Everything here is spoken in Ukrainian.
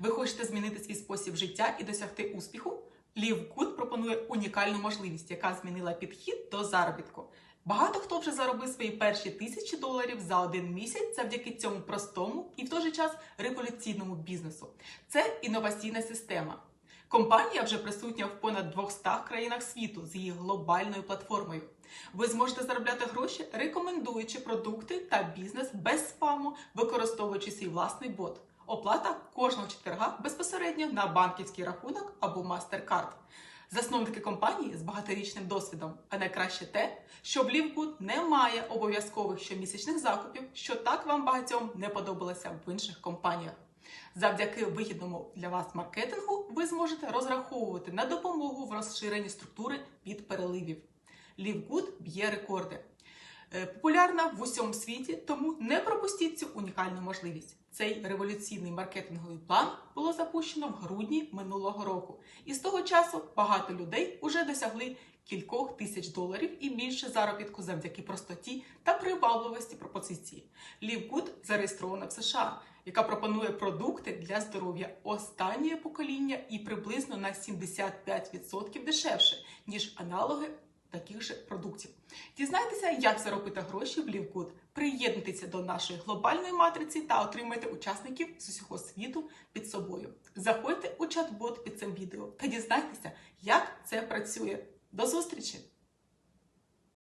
Ви хочете змінити свій спосіб життя і досягти успіху? LiveGood пропонує унікальну можливість, яка змінила підхід до заробітку. Багато хто вже заробив свої перші тисячі доларів за один місяць завдяки цьому простому і в той же час революційному бізнесу. Це інноваційна система. Компанія вже присутня в понад 200 країнах світу з її глобальною платформою. Ви зможете заробляти гроші, рекомендуючи продукти та бізнес без спаму, використовуючи свій власний бот. Оплата кожного четверга безпосередньо на банківський рахунок або MasterCard. Засновники компанії з багаторічним досвідом, а найкраще те, що в LiveGood немає обов'язкових щомісячних закупів, що так вам багатьом не подобалося в інших компаніях. Завдяки вигідному для вас маркетингу ви зможете розраховувати на допомогу в розширенні структури від переливів. LiveGood б'є рекорди. Е, Популярна в усьому світі, тому не пропустіть цю унікальну можливість. Цей революційний маркетинговий план було запущено в грудні минулого року, і з того часу багато людей уже досягли кількох тисяч доларів і більше заробітку завдяки простоті та привабливості пропозиції. LiveGood зареєстрована в США, яка пропонує продукти для здоров'я останнього покоління і приблизно на 75% дешевше ніж аналоги таких же продуктів. Дізнайтеся, як заробити гроші в LiveGood. Приєднуйтеся до нашої глобальної матриці та отримайте учасників з усього світу під собою. Заходьте у чат-бот під цим відео та дізнайтеся, як це працює. До зустрічі!